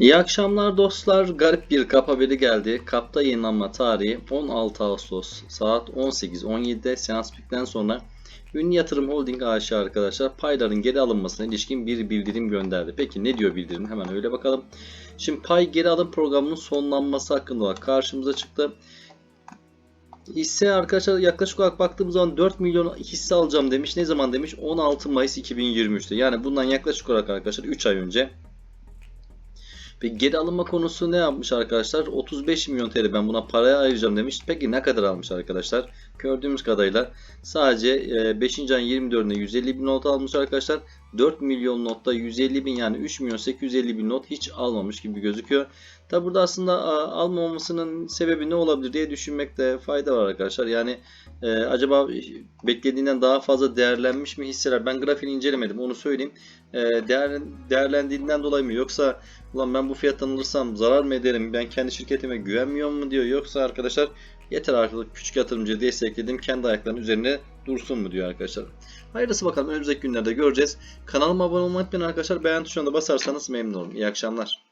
İyi akşamlar dostlar. Garip bir kap haberi geldi. Kapta yayınlanma tarihi 16 Ağustos saat 18.17'de seans bittikten sonra Ünlü Yatırım Holding AŞ arkadaşlar payların geri alınmasına ilişkin bir bildirim gönderdi. Peki ne diyor bildirim? Hemen öyle bakalım. Şimdi pay geri alım programının sonlanması hakkında olarak karşımıza çıktı. Hisse arkadaşlar yaklaşık olarak baktığımız zaman 4 milyon hisse alacağım demiş. Ne zaman demiş? 16 Mayıs 2023'te. Yani bundan yaklaşık olarak arkadaşlar 3 ay önce. Ve geri alınma konusu ne yapmış arkadaşlar? 35 milyon TL ben buna paraya ayıracağım demiş. Peki ne kadar almış arkadaşlar? Gördüğümüz kadarıyla sadece 5. ayın 24'ünde 150 bin not almış arkadaşlar. 4 milyon notta 150 bin yani 3 milyon 850 bin not hiç almamış gibi gözüküyor. Tabi burada aslında almamasının sebebi ne olabilir diye düşünmekte fayda var arkadaşlar. Yani e, acaba beklediğinden daha fazla değerlenmiş mi hisseler? Ben grafiğini incelemedim onu söyleyeyim. E, değer, değerlendiğinden dolayı mı yoksa ulan ben bu fiyattan alırsam zarar mı ederim? Ben kendi şirketime güvenmiyor mu diyor. Yoksa arkadaşlar yeter artık küçük yatırımcıyı destekledim kendi ayaklarının üzerine dursun mu diyor arkadaşlar. Hayırlısı bakalım önümüzdeki günlerde göreceğiz. Kanalıma abone olmayı unutmayın arkadaşlar. Beğen tuşuna da basarsanız memnun olurum. İyi akşamlar.